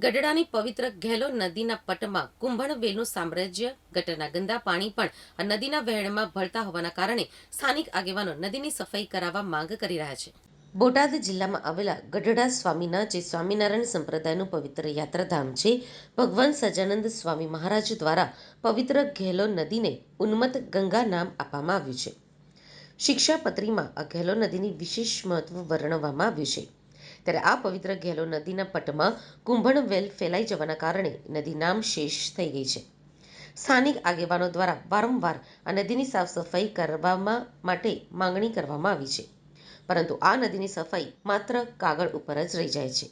ગઢડાની પવિત્ર ઘેલો નદીના પટમાં કુંભણવેલનું સામ્રાજ્ય, ગટરના ગંદા પાણી પણ આ નદીના વહેણમાં ભળતા હોવાના કારણે સ્થાનિક આગેવાનો નદીની સફાઈ કરાવવા માંગ કરી રહ્યા છે. બોટાદ જિલ્લામાં આવેલા ગઢડા સ્વામીના જે સ્વામિનારાયણ સંપ્રદાયનું પવિત્ર યાત્રાધામ છે, ભગવાન સજાનંદ સ્વામી મહારાજ દ્વારા પવિત્ર ઘેલો નદીને ઉન્મત્ત ગંગા નામ આપવામાં આવ્યું છે. શિક્ષાપત્રીમાં આ ઘેલો નદીની વિશેષ મહત્વ વર્ણવવામાં આવ્યું છે. ત્યારે આ પવિત્ર ઘેલો નદીના પટમાં કુંભણ વેલ ફેલાઈ જવાના કારણે નદી નામ શેષ થઈ ગઈ છે. સ્થાનિક આગેવાનો દ્વારા વારંવાર આ નદીની સાફ સફાઈ કરવામાં માટે માંગણી કરવામાં આવી છે. પરંતુ આ નદીની સફાઈ માત્ર કાગળ ઉપર જ રહી જાય છે.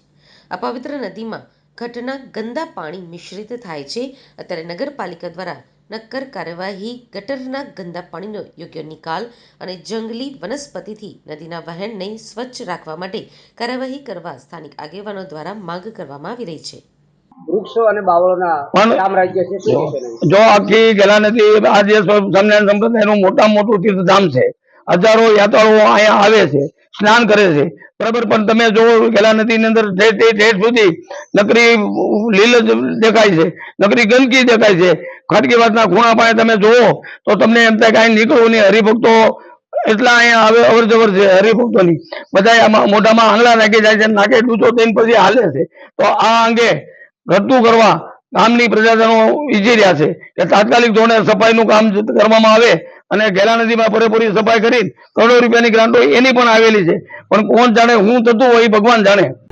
આ પવિત્ર નદીમાં ઘટના ગંદા પાણી મિશ્રિત થાય છે. અત્યારે નગરપાલિકા દ્વારા નક્કર કાર્યવાહી ગટરના ગંદા પાણીનો યોગ્ય નિકાલ અને જંગલી વનસ્પતિથી નદીના વહેણને સ્વચ્છ રાખવા માટે કાર્યવાહી કરવા સ્થાનિક આગેવાનો દ્વારા માંગ કરવામાં આવી રહી છે. વૃક્ષો અને બાવળોના સામ્રાજ્ય છે? જો આખી ગેલા નદી આ જે સ્વામિનારાયણ સંપ્રદાયનું મોટા મોટું તીર્થધામ છે. હજારો યાત્રાળુઓ અહીંયા આવે છે. સ્નાન કરે છે. બરાબર? પણ તમે જોવો ગેલા નદીની અંદર ઠેઠ ઠેઠ સુધી નકરી લીલ દેખાય છે, નકરી ગંદકી દેખાય છે, ખાટકી વાતના ખૂણા પાસે તમે જુઓ, તો તમને એમ થાય કે નીકળવું નહીં. હરિભક્તો એટલા અહીંયા આવે અવર જવર છે હરિભક્તોની. બધા આમાં મોઢામાં આંગળા નાખી જાય છે નાકે ડૂચો થઈને પછી હાલે છે. તો આ અંગે ઘટતું કરવા ગામની પ્રજાજનો ઈજી રહ્યા છે કે તાત્કાલિક ધોરણે સફાઈનું કામ કરવામાં આવે અને ગેલા નદીમાં પૂરેપૂરી સફાઈ કરી કરોડો રૂપિયાની ગ્રાન્ટો એની પણ આવેલી છે. પણ કોણ જાણે, હું થતું હોય ભગવાન જાણે.